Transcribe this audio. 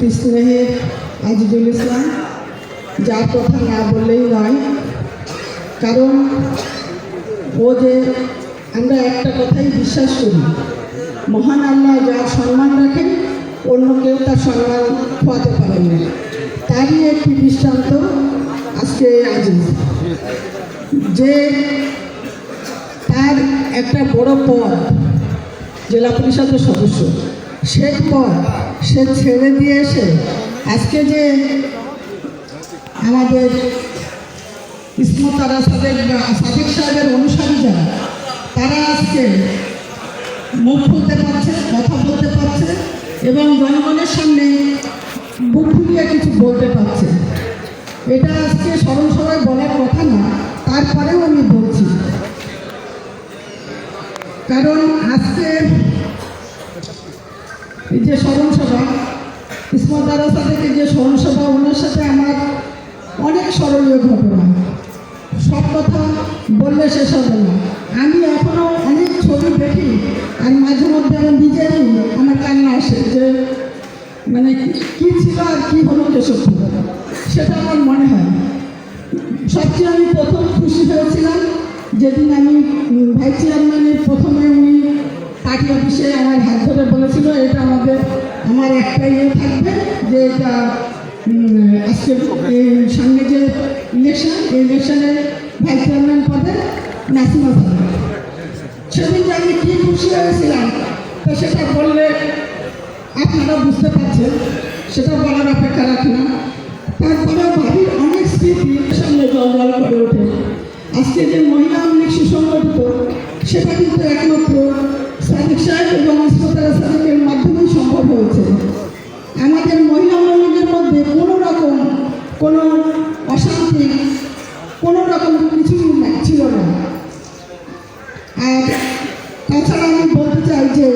স্নেহের আজিজুল ইসলাম, যার কথা না বললেই নয়। কারণ ও যে আমরা একটা কথাই বিশ্বাস করি, মহান আল্লাহ যার সম্মান রাখেন, অন্য কেউ তার সম্মান খোয়াতে পারেন না। তারই একটি দৃষ্টান্ত আজকে আজিজ। যে তার একটা বড় পদ জেলা পরিষদের সদস্য সে পদ সে ছেড়ে দিয়ে এসে আজকে যে আমাদের ইসমত আরা সাদেক সাদেক সাহেবের অনুসারী যারা, তারা আজকে মুখ খুলতে পারছে, কথা বলতে পারছে এবং জনগণের সামনে বুক ফুলিয়ে কিছু বলতে পারছে। এটা আজকে স্মরণ সবাই বলার কথা না, তারপরেও আমি বলছি। কারণ আজকে যে স্মরণ সভা ইসমত থেকে যে স্মরণ সভা ওনার সাথে আমার অনেক স্মরণীয় ঘটনা। সব কথা বললে শেষ হবে না। আমি এখনও অনেক ছবি দেখি, আর মাঝে মধ্যে আমার নিজেরই আমার কান্না আসে যে মানে কি ছিল আর কি হলো কেশব সেটা আমার মনে হয়। সবচেয়ে আমি প্রথম খুশি হয়েছিলাম, যেদিন আমি ভাইস চেয়ারম্যানের প্রথমে উনি পার্টি অফিসে আমার হাত ধরে বলেছিল, এটা আমার একটা ইয়ে থাকবে যে এটা আজকে সামনে যে ইলেকশন ইলেকশনে ভাইস চেয়ারম্যান পদে নাসিমা থাকবে। সেদিন আমি কী খুশি হয়েছিলাম, তো সেটা বললে আপনারা বুঝতে পারছেন, সেটা বলার অপেক্ষা রাখি না। তারপরে কোনো রকম কিছু ছিল না। আর তাছাড়া আমি বলতে চাই যে